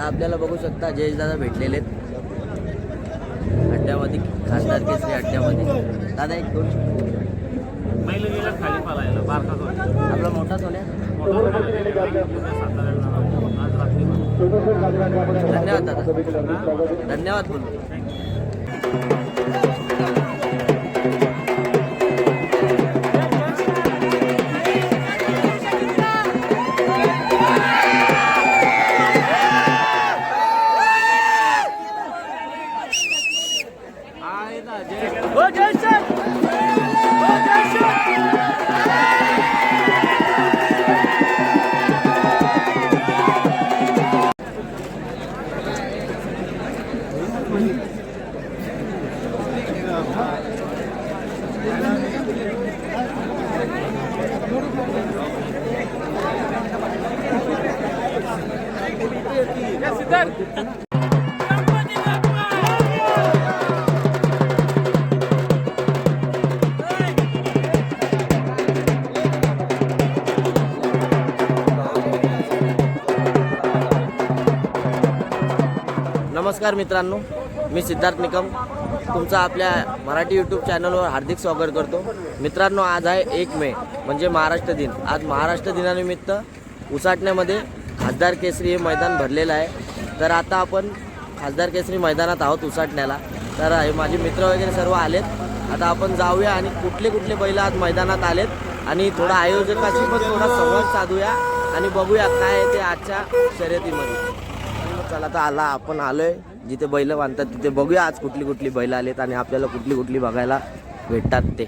आता आपल्याला बघू शकता जयेश दादा भेटलेले आहेत अड्ड्यामध्ये खासदार केसरी अड्ड्यामध्ये दादा एक दोन. आपला मोठा सोन्या धन्यवाद दादा. धन्यवाद बोलू नमस्कार मित्रांनो मी सिद्धार्थ निकम. तुमचं आपल्या मराठी यूट्यूब चॅनलवर हार्दिक स्वागत करतो. मित्रांनो आज आहे एक मे म्हणजे महाराष्ट्र दिन. आज महाराष्ट्र दिनानिमित्त उसाटण्यामध्ये खासदार केसरी हे मैदान भरलेलं आहे. तर आता आपण खासदार केसरी मैदानात आहोत उसाटण्याला. तर हे माझे मित्र वगैरे सर्व आलेत. आता आपण जाऊया आणि कुठले कुठले बैल आज मैदानात आलेत. आणि थोडा आयोजकाशी पण थोडा संवाद साधूया आणि बघूया काय आहे ते आजच्या शर्यतीमध्ये. चला आता आला आपण आलोय. जिथे बैल बांधतात तिथे बघूया. आज कुठली कुठली बैल आलेत आणि आपल्याला कुठली कुठली बघायला भेटतात ते.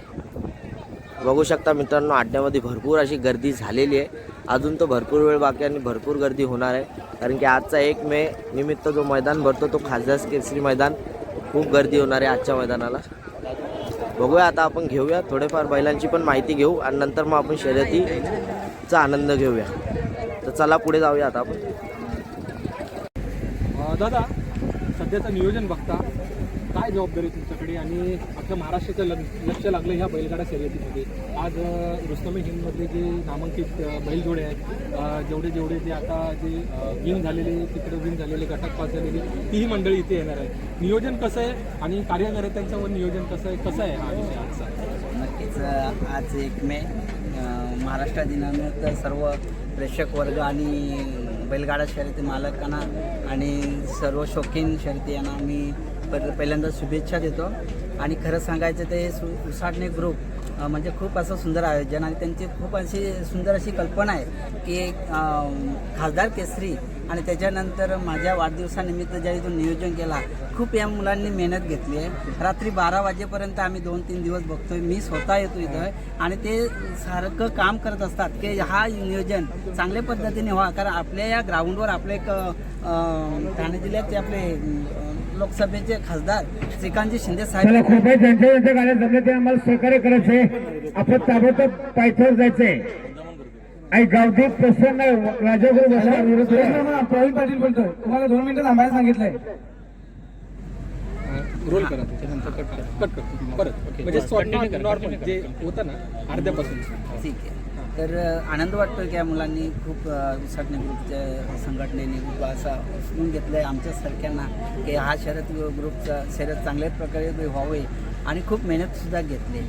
बघू शकता मित्रांनो आड्ड्यामध्ये भरपूर अशी गर्दी झालेली आहे. अजून तो भरपूर वेळ बाकी आणि भरपूर गर्दी होणार आहे. कारण की आजचा एक मे निमित्त जो मैदान भरतो तो खासदार केसरी मैदान. खूप गर्दी होणार आहे आजच्या मैदानाला. बघूया आता आपण घेऊया. थोडेफार बैलांची पण माहिती घेऊ आणि नंतर मग आपण शर्यतीचा आनंद घेऊया. तर चला पुढे जाऊया आता आपण. दादा सध्याचं नियोजन बघता काय जबाबदारी तुमच्याकडे? आणि अख्ख्या महाराष्ट्राचं लक्ष लागलं ह्या बैलगाडा शर्यतीमध्ये. आज रुस्तमी रुस्तमे हिंदमधले जे नामांकित बैलजोडे आहेत जेवढे जेवढे जे आता जे विन झालेले तिकडे विन झालेले गटात पास झालेली तीही मंडळी इथे येणार आहे नियोजन कसं आहे आणि कार्यकर्त्यांच्यावर नियोजन कसं आहे? कसं आहे हा विषय आजचा? नक्कीच आज एक मे महाराष्ट्र दिनानिमित्त सर्व प्रेक्षक वर्ग आणि बैलगाडा शर्यती मालकांना आणि सर्व शौकीन शर्यती यांना मी पहिल्यांदा शुभेच्छा देतो. आणि खरं सांगायचं ते सु उसाटणे ग्रुप म्हणजे खूप असं सुंदर आयोजन आणि त्यांची खूप अशी सुंदर अशी कल्पना आहे की खासदार केसरी आणि त्याच्यानंतर माझ्या वाढदिवसानिमित्त ज्या इथून नियोजन केला खूप या मुलांनी मेहनत घेतली आहे. रात्री बारा वाजेपर्यंत आम्ही दोन तीन दिवस बघतोय. मी स्वतः येतो इथं आणि ते सारखं काम करत असतात की हा नियोजन चांगल्या पद्धतीने व्हा. कारण आपल्या या ग्राउंडवर आपले एक ठाणे जिल्ह्याचे आपले लोकसभेचे खासदार श्रीकांतजी शिंदे साहेब मला ज्यांच्या ज्यांच्या गाड्या जमले ते आम्हाला सहकार्य करायचे आपण ताबडतोब पायथ्यावर जायचंय. आई गावठी प्रसन्न राजागुरु बसा. प्रवीण पाटील बोलतोय. तुम्हाला दोन मिनिटं थांबायला सांगितलंय. रोल करा त्याच्यानंतर कट करा. कट करतो परत. म्हणजे नॉर्मल जे होतं ना अर्ध्यापासून. ठीक आहे. तर आनंद वाटतो की या मुलांनी खूप अ, उसाटणे ग्रुपच्या संघटनेने खूप असा उचलून घेतलं आहे आमच्यासारख्यांना की हा शर्यत ग्रुपचा शर्यत चांगल्या प्रकारे व्हावे आणि खूप मेहनतसुद्धा घेतली.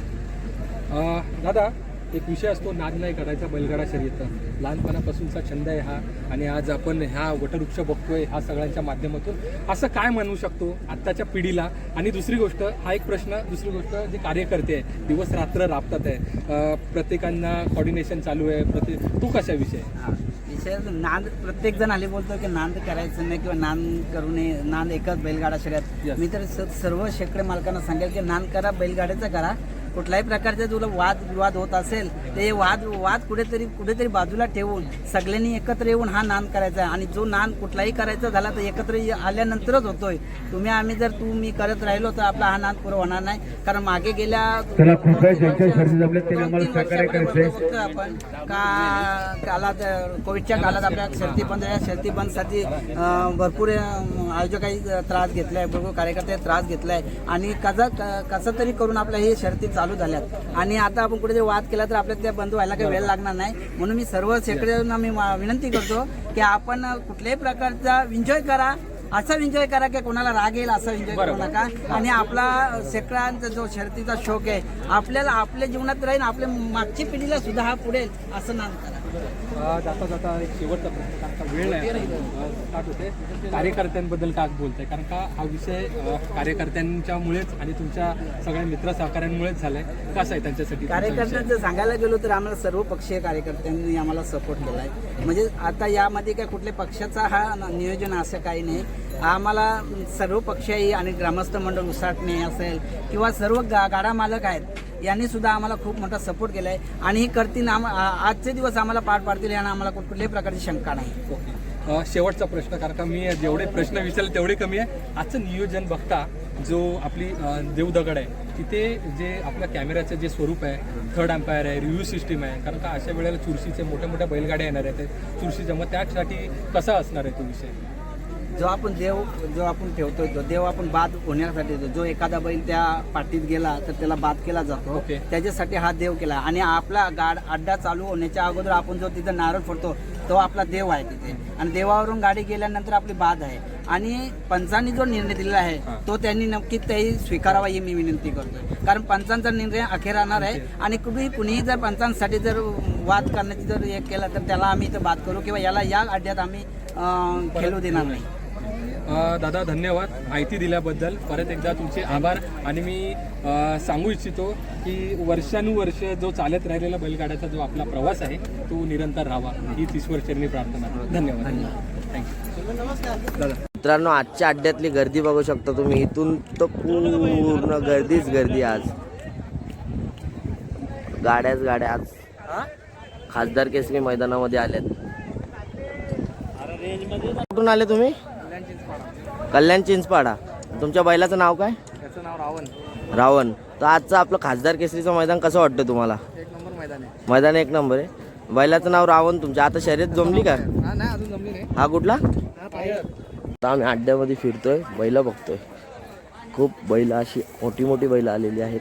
दादा एक विषय असतो नाद नाही करायचा बैलगाडा शर्यत लहानपणापासूनचा छंद आहे हा आणि आज आपण ह्या वटवृक्ष बघतोय हा सगळ्यांच्या माध्यमातून. असं काय म्हणू शकतो आत्ताच्या पिढीला? आणि दुसरी गोष्ट हा एक प्रश्न दुसरी गोष्ट जे कार्यकर्ते आहे दिवस रात्र राबतात आहे. प्रत्येकांना कॉर्डिनेशन चालू आहे. प्रत्येक तू कशाविषयी हा. विषय नांद प्रत्येक जण आले बोलतो की नांद करायचं नाही किंवा नांद करू नये. नांद एकच बैलगाडा शर्यत. मी तर सर्व शेकडे मालकांना सांगेल की नांद करा बैलगाड्याचा करा. कुठल्याही प्रकारचे तुला वाद विवाद होत असेल ते वाद वाद कुठेतरी कुठेतरी बाजूला ठेवून सगळ्यांनी एकत्र येऊन हा नांद करायचा आहे. आणि जो नांद कुठलाही करायचा झाला तर एकत्र आल्यानंतरच होतोय. तुम्ही आम्ही जर तू मी करत राहिलो तर आपला हा नांद पुरा होणार नाही. कारण मागे गेल्या आपण. का कालात कोविडच्या काळात आपल्या शर्ती बंद या शर्ती बंदसाठी भरपूर अं, आयोजकांनी त्रास घेतलाय भरपूर कार्यकर्ते त्रास घेतलाय. आणि कसं कसं तरी करून आपल्या ही शर्ती चालू झाल्यात. आणि आता आपण कुठे वाद केला तर आपल्याला त्या बंद व्हायला काही वेळ लागणार नाही. म्हणून मी सर्व शेकड्यांना मी विनंती करतो की आपण कुठल्याही प्रकारचा एन्जॉय करा. असा एन्जॉय करा की कोणाला राग येईल असा एन्जॉय करू नका. आणि आपला शेकड्यांचा जो शर्तीचा शौक आहे आपल्याला आपल्या जीवनात राहील आपल्या मागची पिढीला सुद्धा हा पुढेल असं ना करा. जाता जाता एक शेवटचा प्रश्न कारण का वेळ आहे स्टार्ट होते कार्यकर्त्यांबद्दल का बोलताय? कारण का हा विषय कार्यकर्त्यांच्यामुळेच आणि तुमच्या सगळ्या मित्र सहकाऱ्यांमुळेच झालाय. कसं आहे त्यांच्यासाठी कार्यकर्त्यांचं सांगायला गेलो तर आम्हाला सर्व पक्षीय कार्यकर्त्यांनी आम्हाला सपोर्ट केला आहे म्हणजे आता यामध्ये काय कुठल्या पक्षाचा हा नियोजन असं काही नाही. आम्हाला सर्व पक्षीय आणि ग्रामस्थ मंडळ उसाटणे असेल किंवा सर्व गा गाडा मालक आहेत यांनी सुद्धा आम्हाला खूप मोठा सपोर्ट केला आहे आणि हे करतील आम आजचे दिवस आम्हाला पाठ पाडतील यानं आम्हाला कुठ- कुठल्याही प्रकारची शंका नाही. शेवटचा प्रश्न कारण का मी जेवढे प्रश्न विचारले तेवढे कमी आहे. आजचं नियोजन बघता जो आपली देवदगड आहे तिथे जे आपल्या कॅमेऱ्याचं जे स्वरूप आहे थर्ड अम्पायर आहे रिव्ह्यू सिस्टीम आहे कारण का अशा वेळेला चुरशीचे मोठ्या मोठ्या बैलगाड्या येणार आहेत चुरशीच्या मग त्यासाठी कसा असणार आहे तो विषय? जो आपण देव जो आपण ठेवतो तो देव आपण बाद होण्यासाठी. जो एखादा बैल त्या पाठीत गेला तर त्याला बाद केला जातो. ओके. त्याच्यासाठी हा देव केला. आणि आपला गाड अड्डा चालू होण्याच्या अगोदर आपण जो तिथं नारळ फोडतो तो आपला देव आहे तिथे. आणि देवावरून गाडी गेल्यानंतर आपली बाद आहे. आणि पंचांनी जो निर्णय दिलेला आहे तो त्यांनी नक्की तेही स्वीकारावा ही मी विनंती करतो कारण पंचांचा निर्णय अखेर राहणार आहे. आणि कुठेही कुणीही जर पंचांसाठी जर वाद करण्याची जर हे केलं तर त्याला आम्ही इथं बाद करू किंवा याला या अड्ड्यात आम्ही खेळू देणार नाही. दादा धन्यवाद माहिती दिल्याबद्दल. परत एकदा तुमचे आभार. आणि मी सांगू इच्छितो की वर्षानुवर्ष जो चालत राहिलेला बैलगाड्याचा जो आपला प्रवास आहे तो निरंतर राहावा. हीच ईश्वरचरणी प्रार्थना. धन्यवाद. थँक्यू मित्रांनो आजच्या अड्ड्यातली गर्दी बघू शकता तुम्ही. इथून तर पूर्ण गर्दीच गर्दी आज. गाड्याच गाड्या आज. खासदार केसरी मैदानामध्ये आल्यात कुठून आले तुम्ही? कल्याण चिंचपाडा. तुमच्या बैलाचं नाव काय? त्याचं नाव रावण. रावण. तर आजचं आपलं खासदार केसरीचं मैदान कसं वाटतं तुम्हाला? एक नंबर मैदान आहे. मैदान एक नंबर आहे. बैलाचं नाव रावण तुमच्या आता शर्यत जमली का? हा नाही अजून जमली नाही. हा कुठला? हा आता आम्ही अड्ड्यामध्ये फिरतोय बैल बघतोय. खूप बैल अशी मोठी मोठी बैल आलेली आहेत.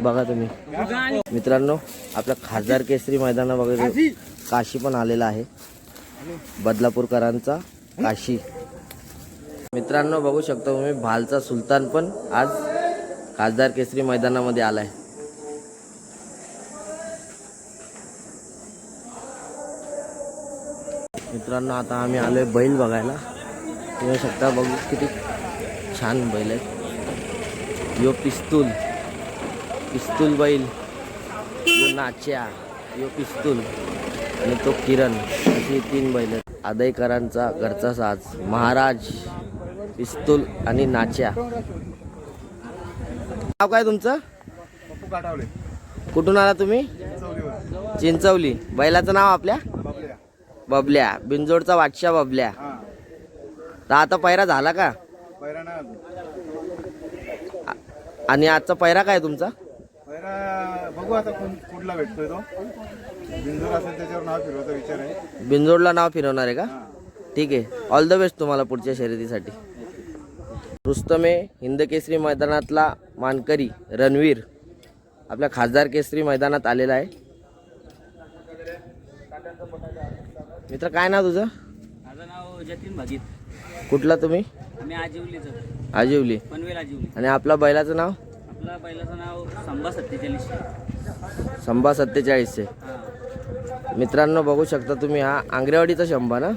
बघा तुम्ही. मित्रांनो आपल्या खासदार केसरी मैदान वगैरे काशी पण आलेला आहे. बदलापूरकरांचा काशी. मित्रांनो बघू शकता तुम्ही भालचा सुलतान पण आज खासदार केसरी मैदानामध्ये आलाय. मित्रांनो आता आम्ही आलोय बैल बघायला. तुम्ही शकता बघू किती छान बैल आहेत. यो पिस्तूल. पिस्तूल बैल. यो नाच्या. यो पिस्तूल. आणि तो किरण. अशी तीन बैल. आदयकरांचा घरचा साज महाराज पिस्तूल आणि नाच्या. नाव काय तुमचं? कुठून आला तुम्ही? चिंचवली. बैलाचं नाव आपल्या? बबल्या. बिंजोडचा वाटशा बबल्या. तर आता पैरा झाला का? आणि आजचा पैरा काय तुमचा? बघू आता कुठला भेटतोय तो. बिंजोर असेल त्याच्यावर नाव फिरवायचा विचार आहे. बिंजोडला नाव फिरवणार आहे का? ठीक आहे. ऑल द बेस्ट तुम्हाला पुढच्या शर्यतीसाठी. रुस्तमे हिंद केसरी मैदानातला मानकरी रणवीर. आपल्या खासदार केसरी मैदानात आलेला आहे. मित्र काय नाव तुझं? माझं नाव जतीन भागीत. कुठला तुम्ही? आम्ही आजिवलीचं आजिवली. पनवेल आजिवली. आणि आपला बैलाचं नाव? आपला पहिल्याचं नाव संभा सत्तेचाळीस संभा सत्तेचाळीसचे मित्रांनो बघू शकता तुम्ही हा आंग्रेवाडीचा शंभा ना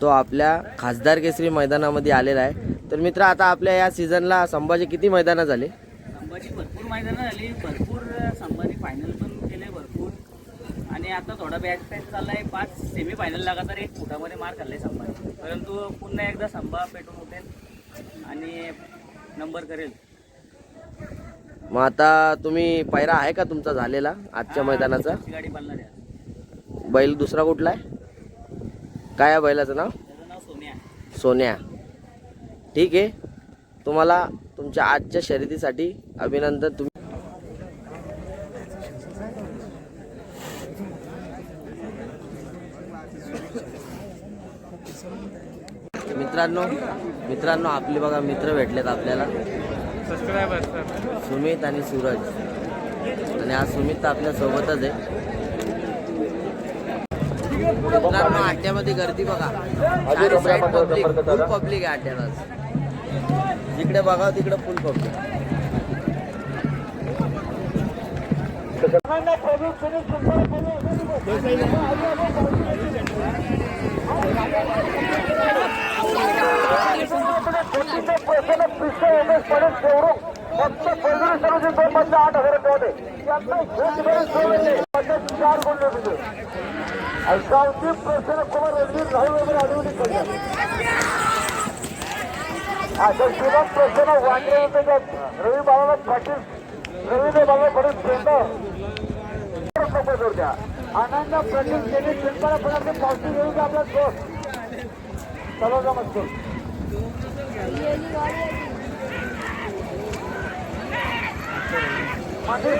तो आपल्या खासदार केसरी मैदानामध्ये आलेला आहे. तर मित्र आता आपल्या या सीझनला संभाचे किती मैदानं झाले? संभाची भरपूर मैदानं झाली. भरपूर संभाजी फायनल पण केले भरपूर. आणि आता थोडा बॅच पॅच चाललाय. पाच सेमी फायनल लगातार एक फुटामध्ये मार खाल्लाय संभाजी. परंतु पुन्हा एकदा संभा पेटून उठेल आणि नंबर करेल. मग आता तुम्ही पैरा आहे का तुमचा झालेला आजच्या मैदानाचा? गाडी पालणार आहे. बैल दुसरा कुठला आहे? काय आहे बैलाचं नाव? सोन्या. सोन्या ठीक आहे. तुम्हाला तुमच्या आजच्या शर्यतीसाठी अभिनंदन. तुम्ही मित्रांनो मित्रांनो आपले बघा मित्र भेटलेत आपल्याला. सुमित आणि सूरज. आणि आज सुमित तर आपल्या सोबतच आहे. मित्रांनो गर्दी बघा. चारी साईड पब्लिक फुल पब्लिक आहे आज जिकडे बघा तिकडे फुल पब्लिक रवी बाबा पाटील रवी बाबा पडून आनंद प्रतीक त्यांनी पिंपळा पण आपले पावसी घेऊन आपला दोस्त चला जा मस्त. माझे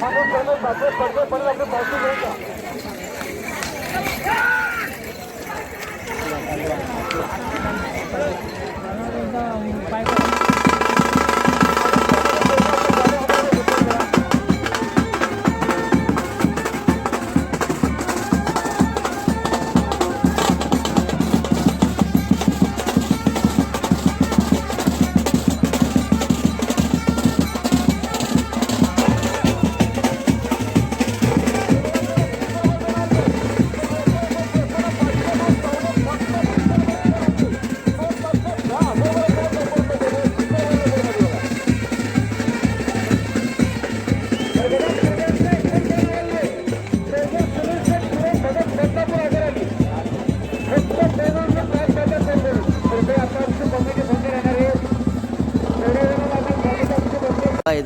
माझे पहिले पडते पडले आपले पावसी घेऊन जा. बघा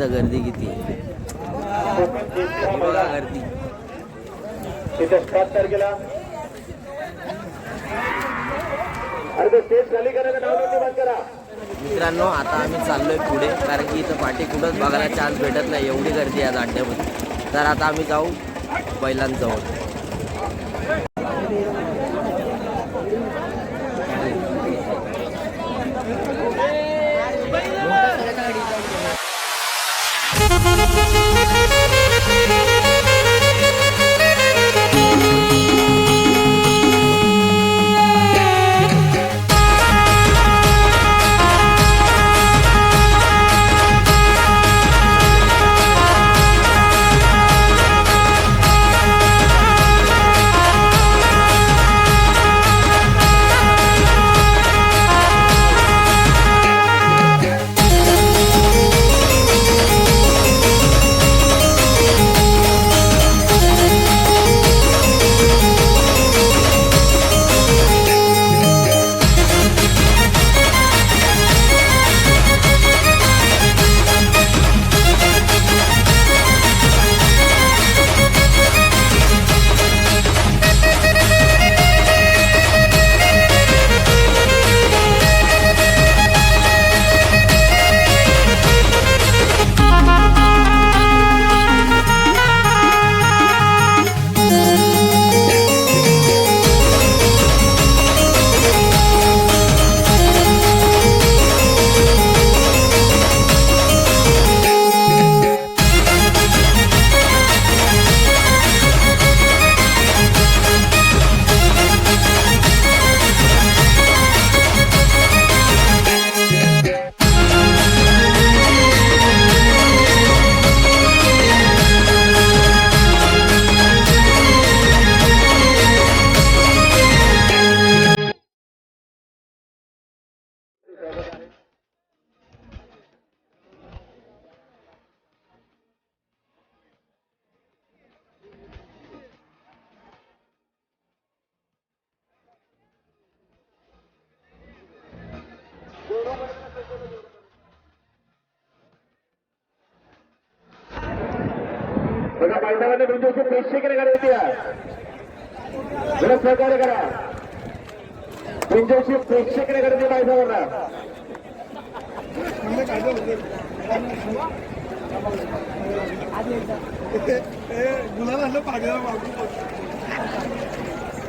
इथं गर्दी किती बघा गर्दी. तारखेला. मित्रांनो आता आम्ही चाललोय पुढे कारण की इथं पाठी कुठंच बघायला चान्स भेटत नाही एवढी गर्दी आहे आज अड्ड्यामध्ये. तर आता आम्ही जाऊ बैलांजवळ. बघा मैदानाने तुमच्या प्रेक्षक करायची जरा सहकार्य करा तुमच्याशी प्रेक्षक करायची मैदानाला.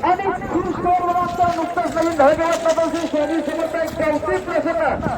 आणि खूप स्कोर बनवता नुकताच नवीन धडगावात शहरी समोर एक चौथी प्रसन्न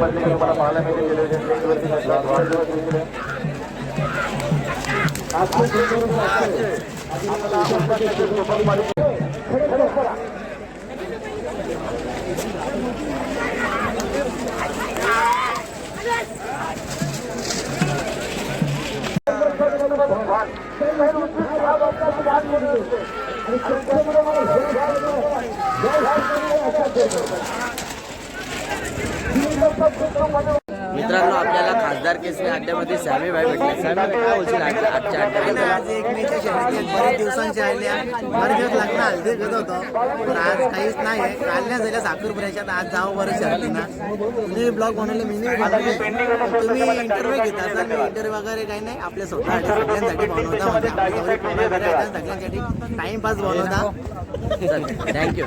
പള്ളികൾ നമ്മുടെ പാർലമെന്റ് Thank you fazer मित्रांनो आपल्याला खासदार केसरी अड्ड्यामध्ये सॅमी भाई भेटले. सॅमी भाई काय बोलशील आजच्या आज एक मेच्या शर्यतीत बरेच दिवसांच्या आल्या. बरेच दिवस लग्न घेत होतो. पण आज काहीच नाही आहे. कालल्या झाल्या साखरपुऱ्याच्यात आज जावं बरं शर्यतीना तुम्ही ब्लॉग बनवले मी नाही बनवले. तुम्ही इंटरव्ह्यू घेता असाल मी इंटरव्ह्यू वगैरे काही नाही. आपल्या स्वतःसाठी सगळ्यांसाठी बनवता. म्हणजे आपल्या सगळ्यांसाठी टाइमपास बनवता. थँक्यू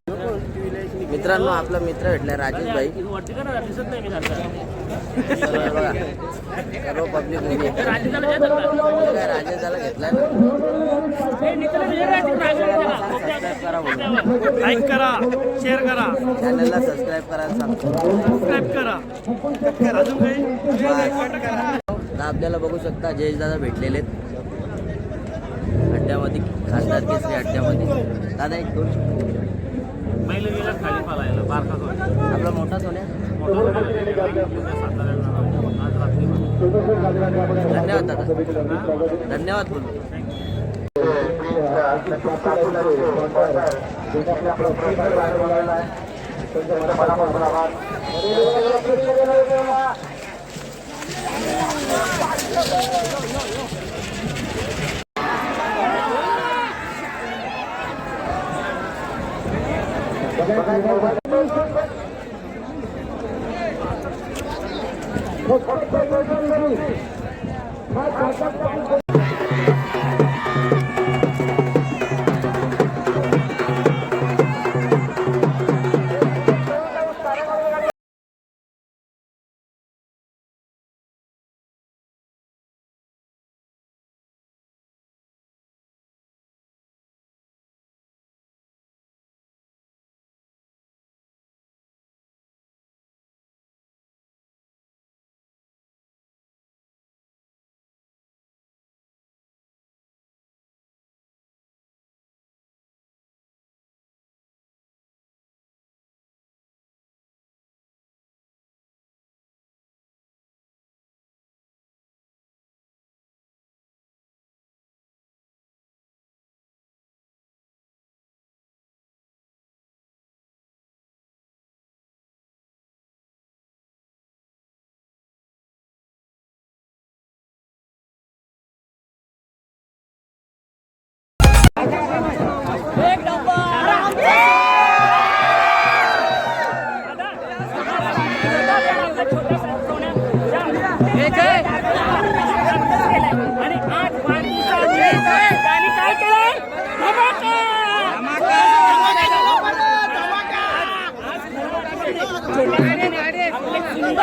मित्रांनो आपला मित्र भेटलाय राजेश भाई. बघा सर्व पब्लिक म्हणजे. सबस्क्राईब करा म्हणून. लाईक करा शेअर करा. चॅनलला सबस्क्राईब करायला सांगतो सबस्क्राईब करा. अजून काही? आपल्याला बघू शकता जयेश दादा भेटलेले आहेत. अड्ड्यामध्ये खासदार केसरी अड्ड्यामध्ये. दादा एक दोन महिला गेला खाली पालायला बारका सोडला आपला मोठा सोन्या मोठा साताऱ्याला आज रात्री धन्यवाद दादा. धन्यवाद बोलू आणि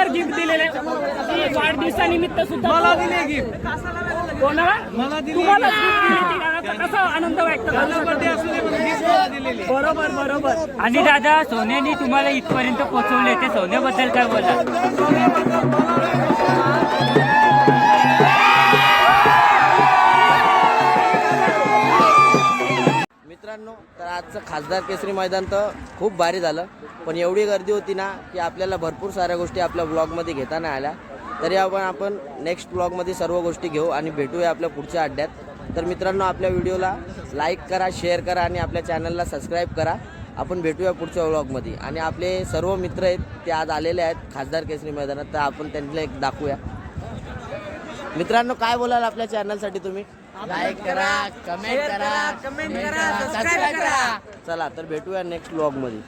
सुंदर गिफ्ट दिलेलं आहे. वाढदिवसानिमित्त सुद्धा मला दिले गिफ्ट कोणाला मला तुम्हाला दिली कसा आनंद व्यक्त बरोबर बरोबर. आणि दादा सोन्याने तुम्हाला इथपर्यंत पोहोचवले ते सोन्याबद्दल काय बोला आजचं खासदार केसरी मैदान तर खूप भारी झालं. पण एवढी गर्दी होती ना की आपल्याला भरपूर साऱ्या गोष्टी आपल्या ब्लॉगमध्ये घेता नाही आल्या. तरी आपण आपण नेक्स्ट ब्लॉगमध्ये सर्व गोष्टी घेऊ आणि भेटूया आपल्या पुढच्या अड्ड्यात. तर मित्रांनो आपल्या व्हिडिओला लाईक करा शेअर करा आणि आपल्या चॅनलला सबस्क्राईब करा. आपण भेटूया पुढच्या व्लॉगमध्ये आणि आपले सर्व मित्र आहेत ते आज आलेले आहेत खासदार केसरी मैदानात. तर आपण त्यांना एक दाखवूया. मित्रांनो काय बोलाल आपल्या चॅनलसाठी तुम्ही? लाईक करा कमेंट करा कमेंट करा सबस्क्राईब करा. चला तर भेटूया नेक्स्ट व्लॉगमध्ये